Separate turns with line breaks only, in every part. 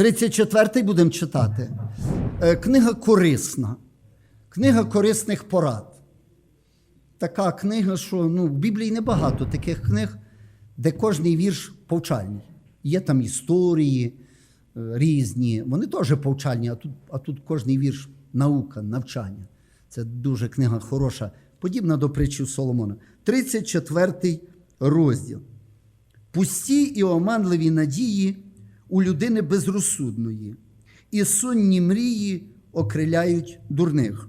34-й будемо читати. Е, Книга корисна. Книга корисних порад. Така книга, що ну, в Біблії небагато таких книг, де кожний вірш повчальний. Є там історії е, різні, вони теж повчальні, а тут, а тут кожний вірш наука, навчання. Це дуже книга хороша, подібна до притчі Соломона. 34 розділ. Пусті і оманливі надії у людини безрозсудної, і сонні мрії окриляють дурних.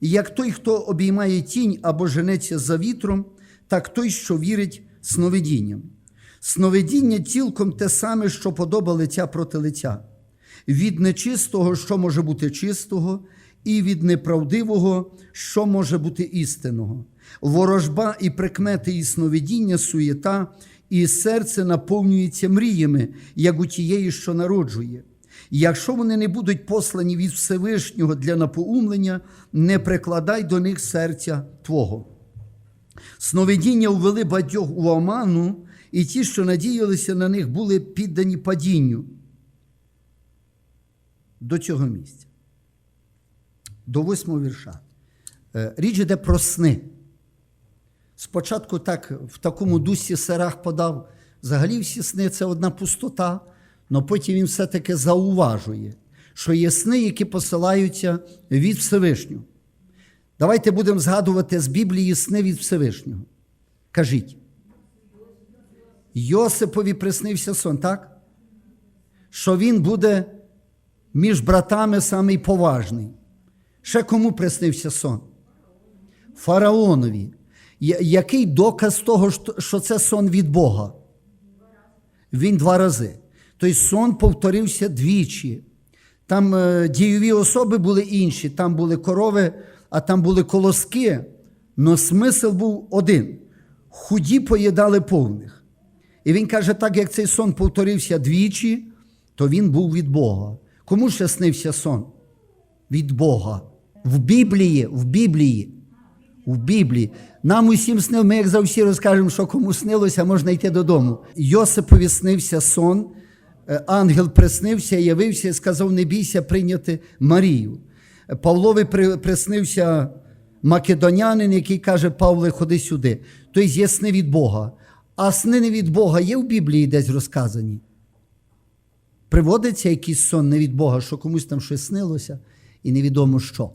І як той, хто обіймає тінь або женеться за вітром, так той, що вірить сновидінням. Сновидіння цілком те саме, що подоба лиця проти лиця. Від нечистого, що може бути чистого, і від неправдивого, що може бути істинного. Ворожба і прикмети і сновидіння, суєта, і серце наповнюється мріями, як у тієї, що народжує. Якщо вони не будуть послані від Всевишнього для напоумлення, не прикладай до них серця Твого. Сновидіння увели багатьох у оману, і ті, що надіялися на них, були піддані падінню до цього місця. До восьмого вірша. Е, Річ іде про сни. Спочатку так в такому дусі Серах подав. Взагалі всі сни це одна пустота, але потім він все-таки зауважує, що є сни, які посилаються від Всевишнього. Давайте будемо згадувати з Біблії сни від Всевишнього. Кажіть. Йосипові приснився сон, так? Що він буде між братами самий поважний. Ще кому приснився сон? Фараонові. Який доказ того, що- це сон від Бога? Він два рази. Тобто сон повторився двічі. Там е, дійові особи були інші, там були корови, а там були колоски. Но смисл був один: худі поїдали повних. І він каже, так як цей сон повторився двічі, то він був від Бога. Кому ще снився сон? Від Бога. В Біблії, в Біблії. В Біблії. Нам усім снив, ми як завжди розкажемо, що кому снилося, можна йти додому. Йосипові снився сон, е, ангел приснився, явився і сказав: не бійся прийняти Марію. Е, Павлові приснився македонянин, який каже: Павле, ходи сюди. Тобто є сни від Бога. А сни не від Бога є в Біблії десь розказані. Приводиться якийсь сон не від Бога, що комусь там щось снилося, і невідомо що.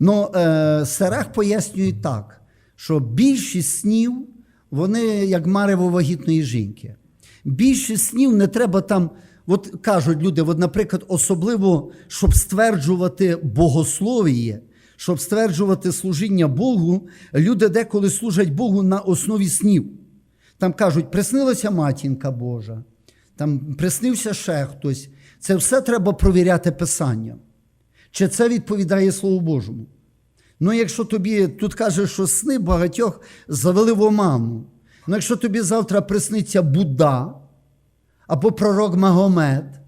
Ну, е, Серах пояснює так, що більшість снів, вони як марево вагітної жінки. Більшість снів не треба там, от кажуть люди, от, наприклад, особливо, щоб стверджувати богословіє, щоб стверджувати служіння Богу, люди деколи служать Богу на основі снів. Там кажуть, приснилася матінка Божа, там приснився ще хтось. Це все треба провіряти Писанням. Чи це відповідає Слову Божому? Ну, якщо тобі тут каже, що сни багатьох завели в оману. Ну, якщо тобі завтра присниться Будда або пророк Магомед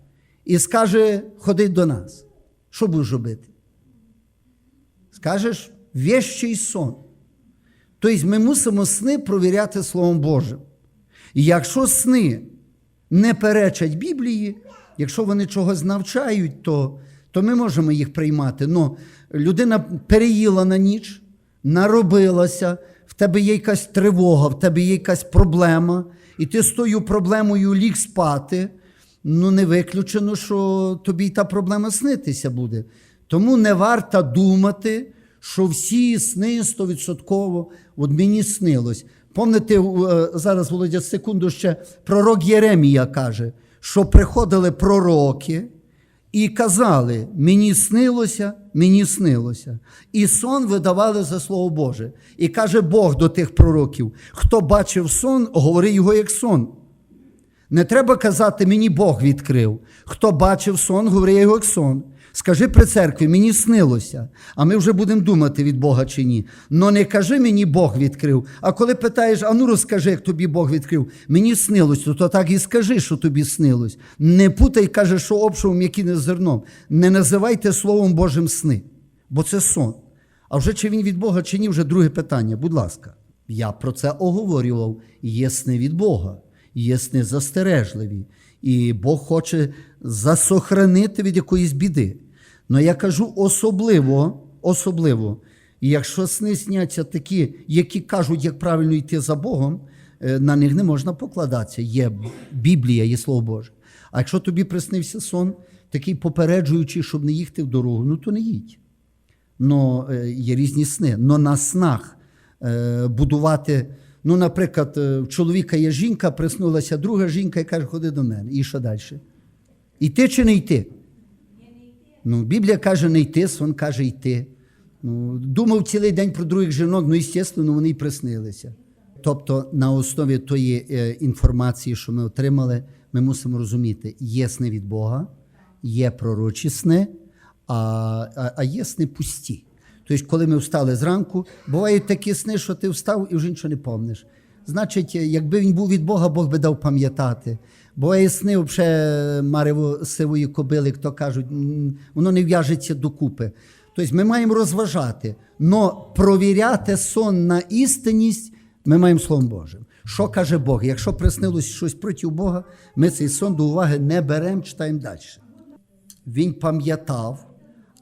і скаже, ходи до нас, що будеш робити? Скажеш вещий сон. Тобто ми мусимо сни провіряти Словом Божим. І якщо сни не перечать Біблії, якщо вони чогось навчають, то, то ми можемо їх приймати. Но людина переїла на ніч, наробилася, в тебе є якась тривога, в тебе є якась проблема, і ти з тою проблемою ліг спати. Ну, не виключено, що тобі та проблема снитися буде. Тому не варто думати, що всі сни стовідсотково от мені снилось. Помните, е, зараз, Володя, секунду ще пророк Єремія каже, що приходили пророки і казали: мені снилося, мені снилося. І сон видавали за слово Боже. І каже Бог до тих пророків: хто бачив сон, говори його як сон. Не треба казати, мені Бог відкрив. Хто бачив сон, говори його як сон. Скажи при церкві, мені снилося, а ми вже будемо думати від Бога чи ні. Но не кажи мені Бог відкрив. А коли питаєш, а ну розкажи, як тобі Бог відкрив, мені снилось, то так і скажи, що тобі снилось. Не путай, каже, що обшовом, який не зерном. Не називайте Словом Божим сни, бо це сон. А вже чи він від Бога, чи ні, вже друге питання. Будь ласка. Я про це оговорював. Є сни від Бога, є сни застережливі, і Бог хоче засохранити від якоїсь біди. Але я кажу особливо, особливо, якщо сни сняться такі, які кажуть, як правильно йти за Богом, е, на них не можна покладатися. Є Біблія, є Слово Боже. А якщо тобі приснився сон, такий попереджуючий, щоб не їхати в дорогу, ну то не їдь. Но е, є різні сни. Но на снах е, будувати. Ну, наприклад, е, в чоловіка є жінка, приснулася друга жінка і каже, ходи до мене. І що далі? Йти чи не йти? Ну, Біблія каже, не йти, сон каже йти. Ну, думав цілий день про других жінок, ну, звісно, вони й приснилися. Тобто, на основі тої е, інформації, що ми отримали, ми мусимо розуміти, є сни від Бога, є пророчі сни, а, а, а є сни пусті. Тобто, коли ми встали зранку, бувають такі сни, що ти встав і вже нічого не помниш. Значить, якби він був від Бога, Бог би дав пам'ятати. Буває сни взагалі марево сивої кобили, як то кажуть, воно не в'яжеться докупи. Тобто ми маємо розважати, але провіряти сон на істинність ми маємо Словом Божим. Що каже Бог? Якщо приснилось щось проти Бога, ми цей сон до уваги не беремо, читаємо далі. Він пам'ятав,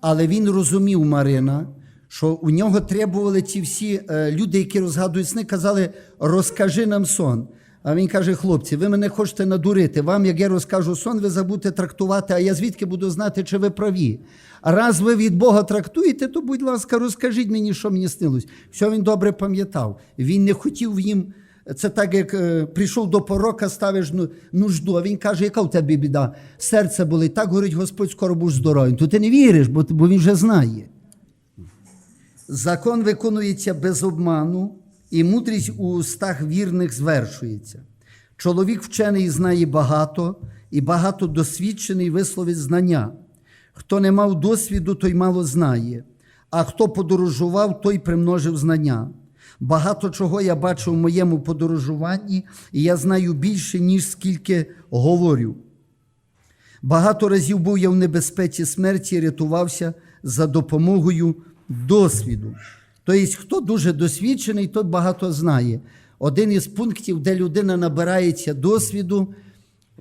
але він розумів Марина, що у нього требували ці всі е, люди, які розгадують сни, казали, розкажи нам сон. А він каже: хлопці, ви мене хочете надурити. Вам, як я розкажу сон, ви забудете трактувати, а я звідки буду знати, чи ви праві. А раз ви від Бога трактуєте, то, будь ласка, розкажіть мені, що мені снилось. Все він добре пам'ятав. Він не хотів їм. Це так, як е, прийшов до порока, ставиш ну, нужду, а він каже, яка в тебе біда? Серце болить, так говорить Господь, скоро будеш здоровим. То ти не віриш, бо, бо він вже знає. Закон виконується без обману, і мудрість у устах вірних звершується. Чоловік вчений знає багато, і багато досвідчений висловить знання. Хто не мав досвіду, той мало знає, а хто подорожував, той примножив знання. Багато чого я бачив в моєму подорожуванні, і я знаю більше, ніж скільки говорю. Багато разів був я в небезпеці смерті рятувався за допомогою досвіду. Тобто, хто дуже досвідчений, той багато знає. Один із пунктів, де людина набирається досвіду,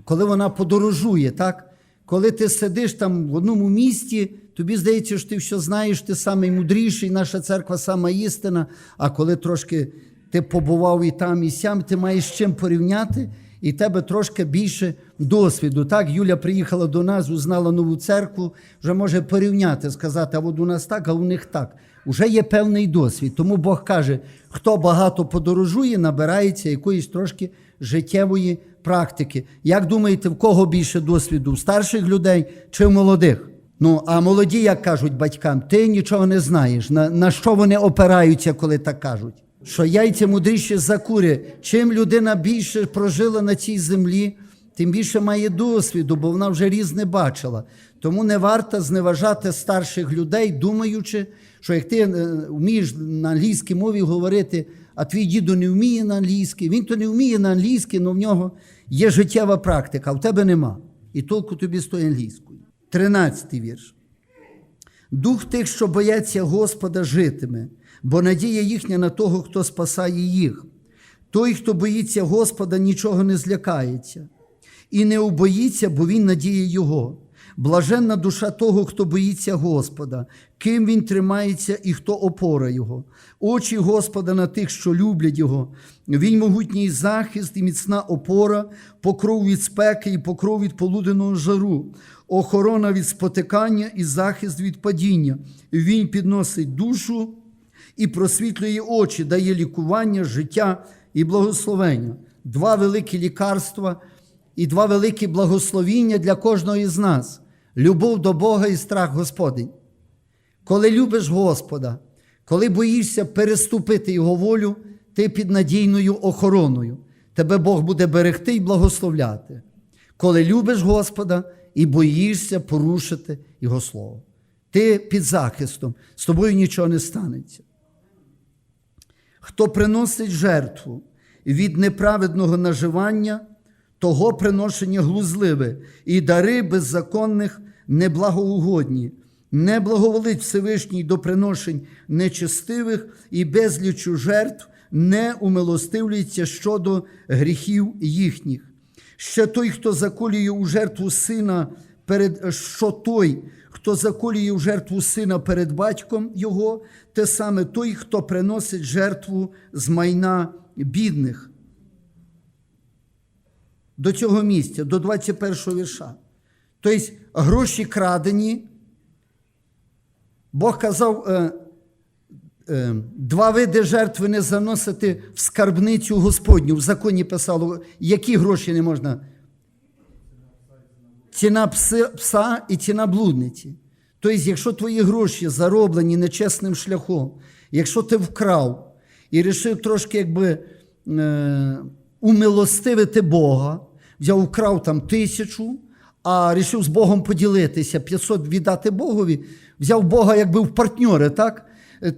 коли вона подорожує, так? Коли ти сидиш там в одному місті, тобі здається, що ти все знаєш, ти самий мудріший, наша церква сама істина. А коли трошки ти побував і там, і сям, ти маєш з чим порівняти, і тебе трошки більше досвіду. Так, Юля приїхала до нас, узнала нову церкву, вже може порівняти, сказати, а от у нас так, а у них так. Уже є певний досвід. Тому Бог каже, хто багато подорожує, набирається якоїсь трошки життєвої практики. Як думаєте, в кого більше досвіду? В старших людей чи в молодих? Ну, а молоді, як кажуть батькам, ти нічого не знаєш. На, на що вони опираються, коли так кажуть? Що яйця мудріші за кури. Чим людина більше прожила на цій землі, тим більше має досвіду, бо вона вже різне бачила. Тому не варто зневажати старших людей, думаючи, що як ти е, вмієш на англійській мові говорити, а твій діду не вміє на англійській, він то не вміє на англійській, але в нього є життєва практика, а в тебе нема. І толку тобі з тої англійської. Тринадцятий вірш. Дух тих, що бояться Господа, житиме, бо надія їхня на того, хто спасає їх. Той, хто боїться Господа, нічого не злякається, і не убоїться, бо він надіє Його. Блаженна душа того, хто боїться Господа, ким він тримається і хто опора Його. Очі Господа на тих, що люблять Його. Він могутній захист і міцна опора, покров від спеки і покров від полуденного жару, охорона від спотикання і захист від падіння. Він підносить душу і просвітлює очі, дає лікування, життя і благословення. Два великі лікарства і два великі благословіння для кожного із нас: любов до Бога і страх Господень. Коли любиш Господа, коли боїшся переступити Його волю, ти під надійною охороною. Тебе Бог буде берегти і благословляти. Коли любиш Господа і боїшся порушити Його Слово. Ти під захистом, з тобою нічого не станеться. Хто приносить жертву від неправедного наживання, того приношення глузливе, і дари беззаконних неблагоугодні, не благоволить Всевишній до приношень нечестивих і безлічу жертв не умилостивлюється щодо гріхів їхніх. Ще той, хто заколює у жертву сина перед що той, хто заколює у жертву сина перед батьком його, те саме той, хто приносить жертву з майна бідних. До цього місця, до 21 го вірша. Тобто гроші крадені. Бог казав, е, е, два види жертви не заносити в скарбницю Господню. В законі писало, які гроші не можна. Ціна пса і ціна блудниці. Тобто, якщо твої гроші зароблені нечесним шляхом, якщо ти вкрав і вирішив трошки якби е, умилостивити Бога, взяв, вкрав там тисячу, а рішив з Богом поділитися, 500 віддати Богові, взяв Бога якби в партньори, так?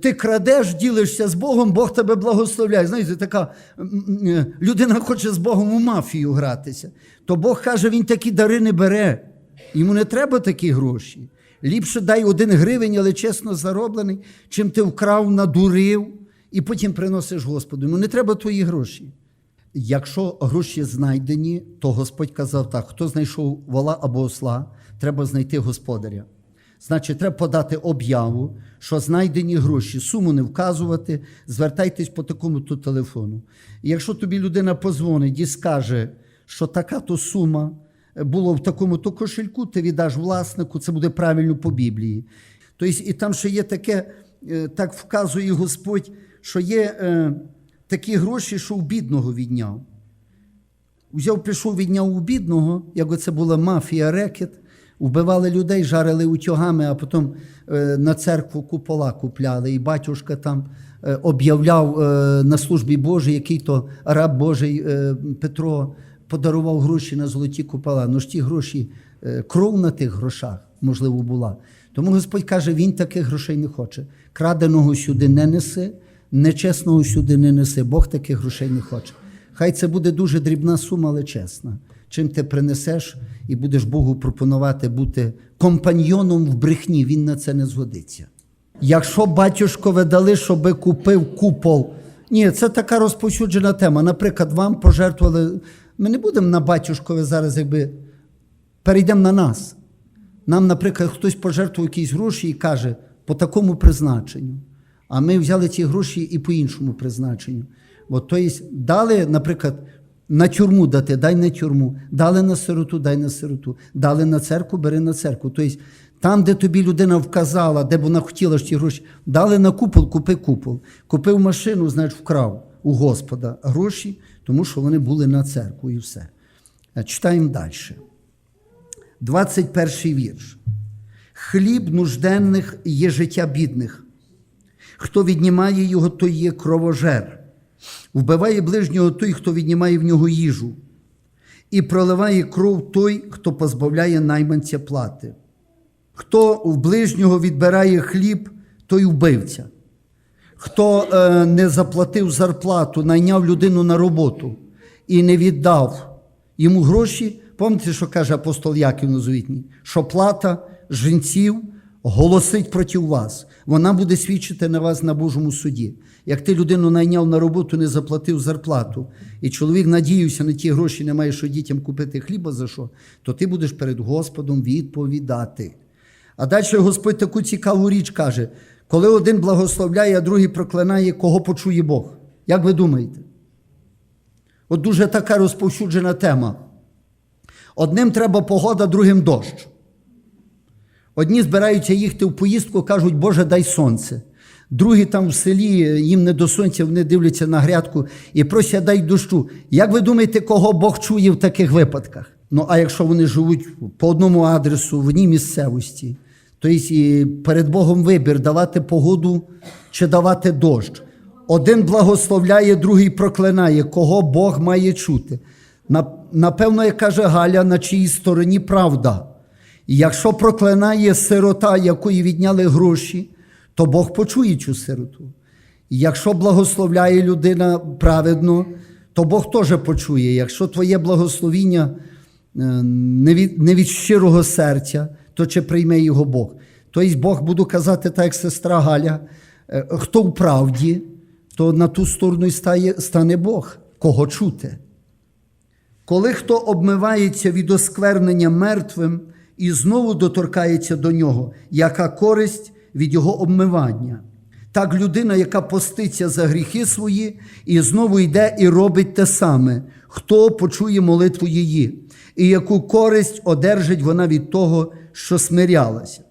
Ти крадеш, ділишся з Богом, Бог тебе благословляє. Знаєте, така е, людина хоче з Богом у мафію гратися. То Бог каже, він такі дари не бере. Йому не треба такі гроші. Ліпше дай один гривень, але чесно зароблений, чим ти вкрав, надурив і потім приносиш Господу. Йому не треба твої гроші. Якщо гроші знайдені, то Господь казав так: хто знайшов вола або осла, треба знайти господаря. Значить, треба подати об'яву, що знайдені гроші, суму не вказувати, звертайтесь по такому то телефону. І якщо тобі людина позвонить і скаже, що така то сума було в такому то кошельку, ти віддаш власнику, це буде правильно по Біблії. Тобто, і там ще є таке, е, так вказує Господь, що є е, такі гроші, що у бідного відняв. Взяв, пішов, відняв у бідного, як оце була мафія, рекет, вбивали людей, жарили утюгами, а потім е, на церкву купола купляли. І батюшка там е, об'являв е, на службі Божій, який то раб Божий Петро подарував гроші на золоті купола. Ну ж ті гроші, кров на тих грошах, можливо, була. Тому Господь каже, він таких грошей не хоче. Краденого сюди не неси, нечесного сюди не неси. Бог таких грошей не хоче. Хай це буде дуже дрібна сума, але чесна. Чим ти принесеш і будеш Богу пропонувати бути компаньйоном в брехні, він на це не згодиться. Якщо батюшкове дали, щоби купив купол. Ні, це така розповсюджена тема. Наприклад, вам пожертвували. Ми не будемо на батюшкове зараз, якби перейдемо на нас. Нам, наприклад, хтось пожертвує якісь гроші і каже, по такому призначенню. А ми взяли ці гроші і по іншому призначенню. От, тобто, дали, наприклад, на тюрму дати, дай на тюрму, дали на сироту, дай на сироту, дали на церкву, бери на церкву. Тобто, там, де тобі людина вказала, де б вона хотіла ж ті гроші, дали на купол, купи купол. Купив машину, значить, вкрав у Господа гроші, тому що вони були на церкву і все. Е, Читаємо далі. 21 вірш. Хліб нужденних є життя бідних. Хто віднімає його, той є кровожер. Вбиває ближнього той, хто віднімає в нього їжу, і проливає кров той, хто позбавляє найманця плати. Хто в ближнього відбирає хліб, той вбивця. Хто е, не заплатив зарплату, найняв людину на роботу і не віддав йому гроші, пам'ятаєте, що каже апостол Яків Нозовітній? Що плата жінців голосить проти вас. Вона буде свідчити на вас на Божому суді. Як ти людину найняв на роботу, не заплатив зарплату, і чоловік надіявся на ті гроші, не має що дітям купити хліба за що, то ти будеш перед Господом відповідати. А далі Господь таку цікаву річ каже: коли один благословляє, а другий проклинає, кого почує Бог? Як ви думаєте? От дуже така розповсюджена тема. Одним треба погода, другим дощ. Одні збираються їхати в поїздку, кажуть, Боже, дай сонце. Другі там в селі, їм не до сонця, вони дивляться на грядку і просять дай дощу. Як ви думаєте, кого Бог чує в таких випадках? Ну, а якщо вони живуть по одному адресу, в одній місцевості, то і перед Богом вибір давати погоду чи давати дощ. Один благословляє, другий проклинає, кого Бог має чути. Напевно, як каже Галя, на чиїй стороні правда. І якщо проклинає сирота, якої відняли гроші, то Бог почує цю сироту. І якщо благословляє людина праведно, то Бог теж почує. Якщо твоє благословіння е, не від, не від щирого серця, то чи прийме його Бог? Тобто Бог, буду казати, так як сестра Галя, е, хто в правді, то на ту сторону і стає, стане Бог, кого чути. Коли хто обмивається від осквернення мертвим і знову доторкається до нього, яка користь від його обмивання? Так людина, яка поститься за гріхи свої, і знову йде і робить те саме, хто почує молитву її, і яку користь одержить вона від того, що смирялася.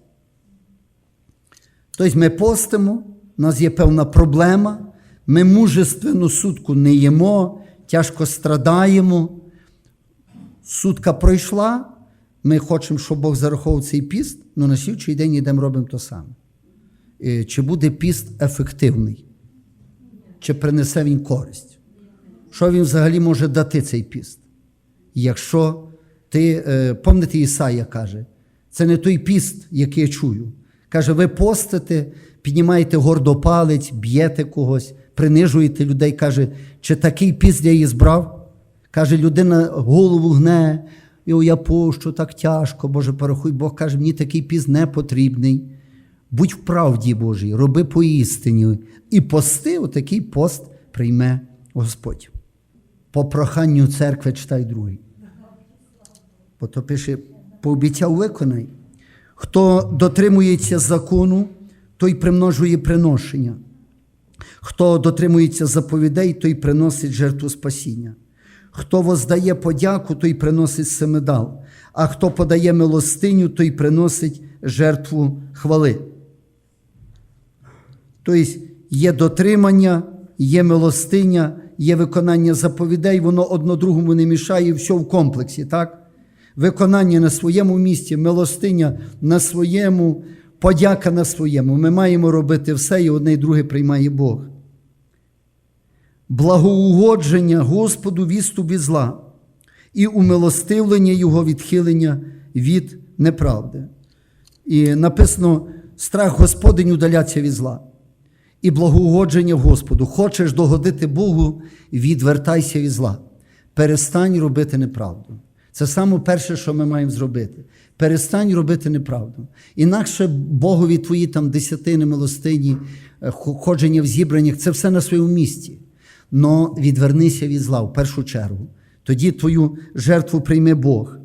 Тобто ми постимо, у нас є певна проблема, ми мужественну сутку не їмо, тяжко страдаємо. Сутка пройшла, ми хочемо, щоб Бог зараховував цей піст, але на слідчий день йдемо робимо те саме. Е, Чи буде піст ефективний? Чи принесе він користь? Що він взагалі може дати цей піст? Якщо ти, е, пам'ятаєте, Ісая каже, це не той піст, який я чую. Каже, ви постите, піднімаєте гордо палець, б'єте когось, принижуєте людей. Каже, чи такий піст я її збрав? Каже, людина голову гне, «Йо, я пощу, так тяжко, Боже, порахуй. Бог каже, мені такий піст не потрібний. Будь в правді Божій, роби по істині. І пости, отакий пост прийме Господь. По проханню церкви читай другий. Бо то пише, пообіцяв виконай. Хто дотримується закону, той примножує приношення. Хто дотримується заповідей, той приносить жертву спасіння. Хто воздає подяку, той приносить семидал, а хто подає милостиню, той приносить жертву хвали. Тобто є дотримання, є милостиня, є виконання заповідей, воно одно другому не мішає, все в комплексі, так? Виконання на своєму місці, милостиня на своєму, подяка на своєму. Ми маємо робити все, і одне і друге приймає Бог. Благоугодження Господу вісту від зла і умилостивлення Його відхилення від неправди. І написано: страх Господень удаляться від зла. І благоугодження Господу. Хочеш догодити Богу, відвертайся від зла. Перестань робити неправду. Це саме перше, що ми маємо зробити. Перестань робити неправду. Інакше Богові твої там десятини, милостині, е, ходження в зібраннях це все на своєму місці. Но відвернися від зла в першу чергу. Тоді твою жертву прийме Бог.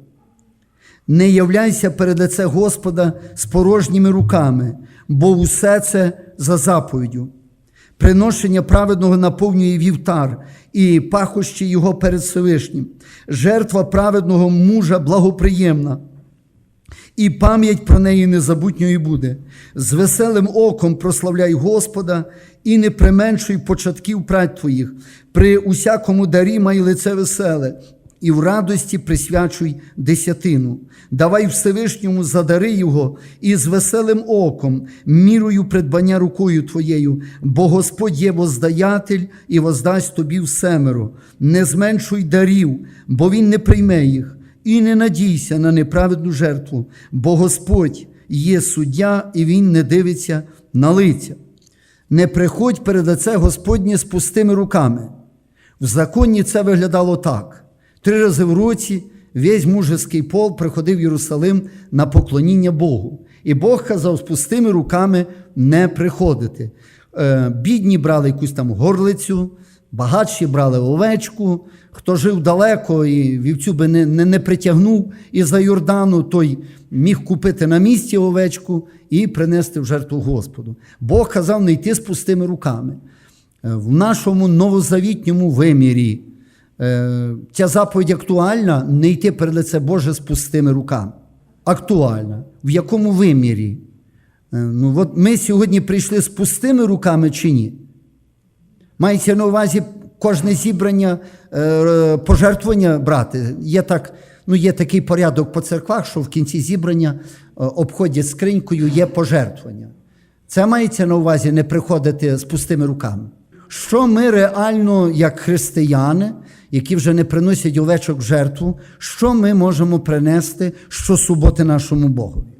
Не являйся перед лице Господа з порожніми руками, бо усе це за заповіддю. Приношення праведного наповнює вівтар і пахощі його перед Всевишнім. Жертва праведного мужа благоприємна, і пам'ять про неї незабутньою буде. З веселим оком прославляй Господа і не применшуй початків прать твоїх. При усякому дарі май лице веселе, і в радості присвячуй десятину. Давай Всевишньому задари його і з веселим оком, мірою придбання рукою твоєю, бо Господь є воздаятель і воздасть тобі всемеро. Не зменшуй дарів, бо Він не прийме їх, і не надійся на неправедну жертву, бо Господь є суддя, і Він не дивиться на лиця. Не приходь перед лице Господнє з пустими руками. В законі це виглядало так. Три рази в році весь мужеський пол приходив в Єрусалим на поклоніння Богу. І Бог казав з пустими руками не приходити. Е, Бідні брали якусь там горлицю, багатші брали овечку. Хто жив далеко і вівцю би не, не, не притягнув із-за Йордану, той міг купити на місці овечку і принести в жертву Господу. Бог казав не йти з пустими руками. Е, В нашому новозавітньому вимірі ця заповідь актуальна не йти перед лице Боже з пустими руками. Актуальна. В якому вимірі? Е, Ну, от ми сьогодні прийшли з пустими руками чи ні? Мається на увазі кожне зібрання е, пожертвування брати. Є, так, ну, є такий порядок по церквах, що в кінці зібрання е, обходять скринькою, є пожертвування. Це мається на увазі не приходити з пустими руками. Що ми реально, як християни, які вже не приносять овечок жертву, що ми можемо принести щосуботи нашому Богові?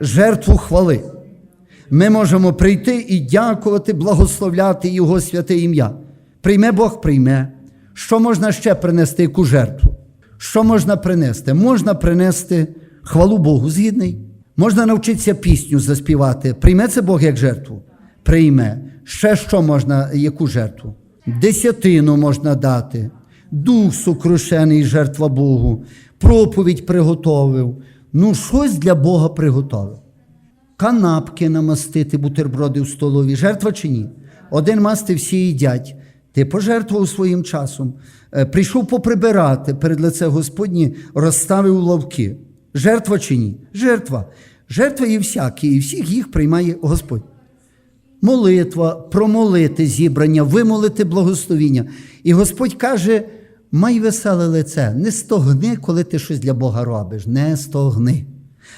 Жертву хвали. Ми можемо прийти і дякувати, благословляти Його святе ім'я. Прийме Бог, прийме. Що можна ще принести, яку жертву? Що можна принести? Можна принести хвалу Богу, згідний. Можна навчитися пісню заспівати. Прийме це Бог як жертву? Прийме. Ще що можна, яку жертву? Десятину можна дати. дух сокрушений, жертва Богу, проповідь приготовив. Ну, щось для Бога приготовив. Канапки намастити, бутерброди в столові. Жертва чи ні? Один масти всі їдять. Ти пожертвував своїм часом. Е, Прийшов поприбирати перед лице Господні, розставив лавки. Жертва чи ні? Жертва. Жертва є всякі, і всіх їх приймає Господь. Молитва, промолити зібрання, вимолити благословіння. І Господь каже: май веселе лице, не стогни, коли ти щось для Бога робиш. Не стогни.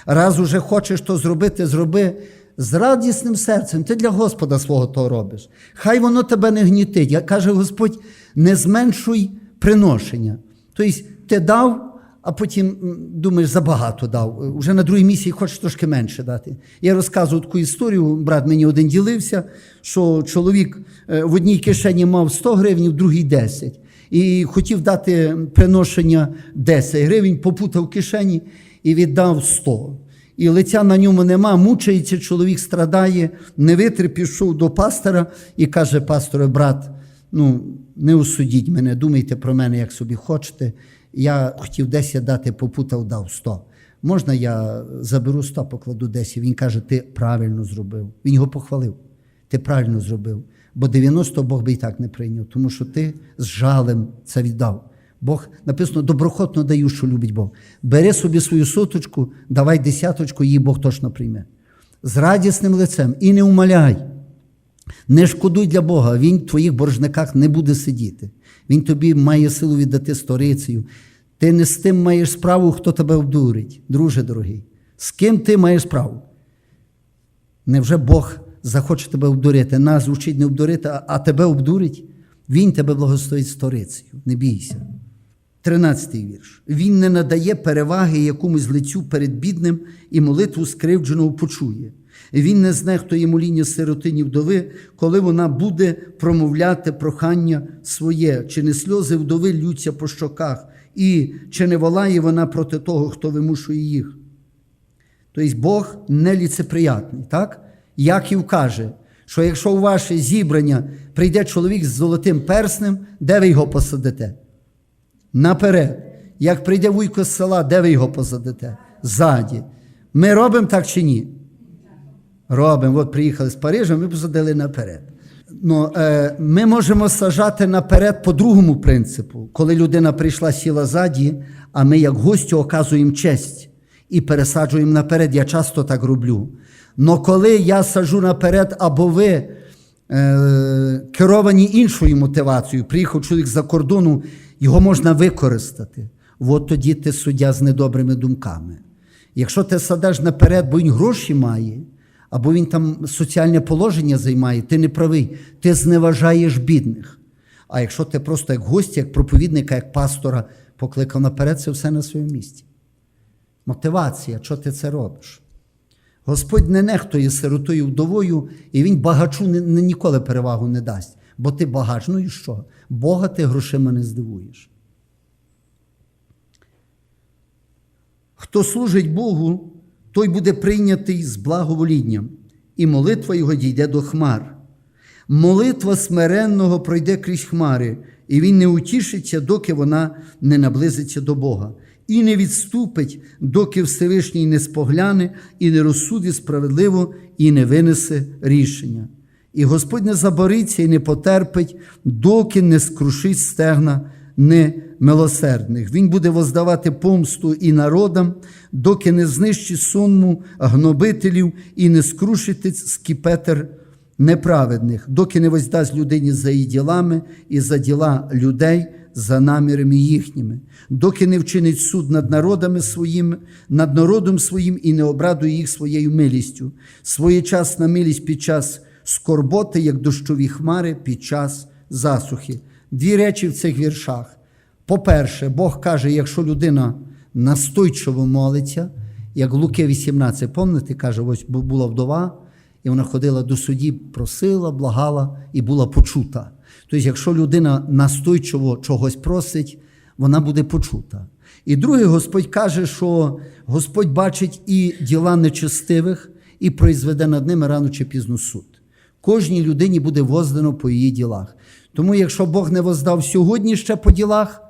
Раз уже хочеш то зробити, зроби з радісним серцем. Ти для Господа свого то робиш. Хай воно тебе не гнітить. Я каже Господь, не зменшуй приношення. Тобто ти дав. А потім думаєш, забагато дав. Уже на другій місії хочеш трошки менше дати. Я розказував таку історію, брат мені один ділився, що чоловік е, в одній кишені мав 100 гривень, в другій 10. І хотів дати приношення 10 гривень, попутав в кишені і віддав 100. І лиця на ньому нема, мучається, чоловік страдає, не витри, пішов до пастора і каже: пасторе, брат, ну не осудіть мене, думайте про мене, як собі хочете. Я хотів 10 дати, попутав, дав 100. Можна я заберу 100, покладу 10? Він каже, ти правильно зробив. Він його похвалив. Ти правильно зробив. Бо 90 Бог би і так не прийняв, тому що ти з жалем це віддав. Бог написано, доброхотно даю, що любить Бог. Бери собі свою соточку, давай десяточку, її Бог точно прийме. З радісним лицем і не умоляй. Не шкодуй для Бога, Він в твоїх боржниках не буде сидіти. Він тобі має силу віддати сторицею. Ти не з тим маєш справу, хто тебе обдурить, друже дорогий. З ким ти маєш справу? Невже Бог захоче тебе обдурити? Нас учить не обдурити, а- тебе обдурить? Він тебе благословить сторицею. Не бійся. Тринадцятий вірш. Він не надає переваги якомусь лицю перед бідним і молитву скривдженого почує. Він не знехтує моління сиротині вдови, коли вона буде промовляти прохання своє, чи не сльози вдови ллються по щоках, і чи не волає вона проти того, хто вимушує їх. Тобто Бог не ліцеприятний, так? Яків каже, що якщо у ваше зібрання прийде чоловік з золотим перснем, де ви його посадите? Наперед. Як прийде вуйко з села, де ви його посадите? Ззаді. Ми робимо так чи ні? Робимо. От приїхали з Парижа, ми посадили наперед. Ну, е, ми можемо сажати наперед по другому принципу, коли людина прийшла, сіла ззаді, а ми, як гостю, оказуємо честь і пересаджуємо наперед. Я часто так роблю. Но коли я сажу наперед, або ви е, керовані іншою мотивацією, приїхав чоловік за кордону, його можна використати. От тоді ти суддя з недобрими думками. Якщо ти садиш наперед, бо він гроші має, або він там соціальне положення займає, ти не правий, ти зневажаєш бідних. А якщо ти просто як гость, як проповідника, як пастора покликав наперед, це все на своєму місці. Мотивація, що ти це робиш? Господь не нехтує сиротою вдовою, і він багачу не, не- ніколи перевагу не дасть. Бо ти багач, ну і що? Бога ти грошима не здивуєш. Хто служить Богу, той буде прийнятий з благоволінням, і молитва його дійде до хмар. Молитва смиренного пройде крізь хмари, і він не утішиться, доки вона не наблизиться до Бога, і не відступить, доки Всевишній не спогляне і не розсудить справедливо і не винесе рішення. І Господь не забориться і не потерпить, доки не скрушить стегна немилосердних. Він буде воздавати помсту і народам, доки не знищить суму гнобителів і не скрушить скіпетр неправедних, доки не воздасть людині за її ділами і за діла людей, за намірами їхніми, доки не вчинить суд над народами своїми, над народом своїм і не обрадує їх своєю милістю, своєчасна милість під час скорботи, як дощові хмари під час засухи. Дві речі в цих віршах. По-перше, Бог каже, якщо людина настойчиво молиться, як Луки 18, пам'ятаєте, каже, ось була вдова, і вона ходила до судді, просила, благала і була почута. Тобто, якщо людина настойчиво чогось просить, вона буде почута. І друге, Господь каже, що Господь бачить і діла нечестивих, і произведе над ними рано чи пізно суд. Кожній людині буде воздано по її ділах. Тому, якщо Бог не воздав сьогодні ще по ділах,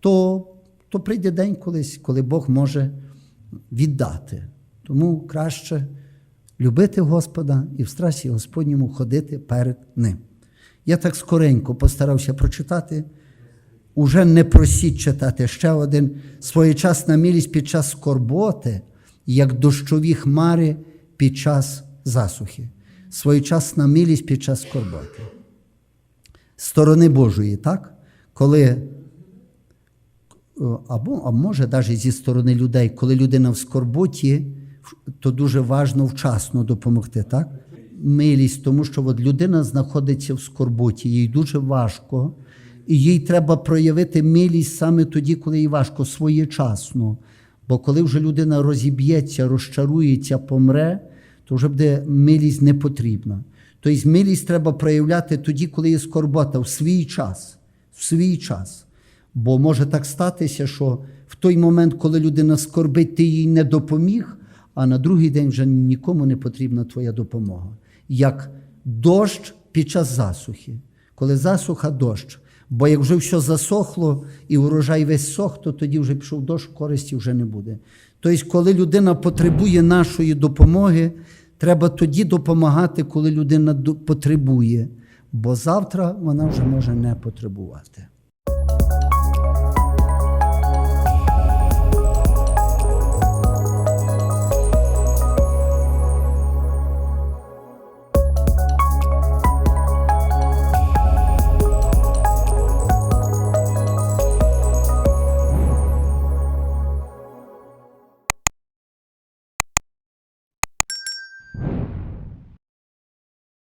то, то прийде день колись, коли Бог може віддати. Тому краще любити Господа і в страсі Господньому ходити перед Ним. Я так скоренько постарався прочитати. Уже не просіть читати ще один своєчасна милість під час скорботи, як дощові хмари під час засухи. Своєчасна милість під час скорботи. Сторони Божої, так? Коли або, а може, навіть зі сторони людей, коли людина в скорботі, то дуже важливо вчасно допомогти, так? Милість, тому що от людина знаходиться в скорботі, їй дуже важко, і їй треба проявити милість саме тоді, коли їй важко, своєчасно. Бо коли вже людина розіб'ється, розчарується, помре, то вже буде милість не потрібна. Тобто милість треба проявляти тоді, коли є скорбота, в свій час. В свій час. Бо може так статися, що в той момент, коли людина скорбить, ти їй не допоміг, а на другий день вже нікому не потрібна твоя допомога. Як дощ під час засухи. Коли засуха дощ. Бо як вже все засохло і урожай весь сох, то тоді вже пішов дощ, користі вже не буде. Тобто, коли людина потребує нашої допомоги, треба тоді допомагати, коли людина потребує, бо завтра вона вже може не потребувати.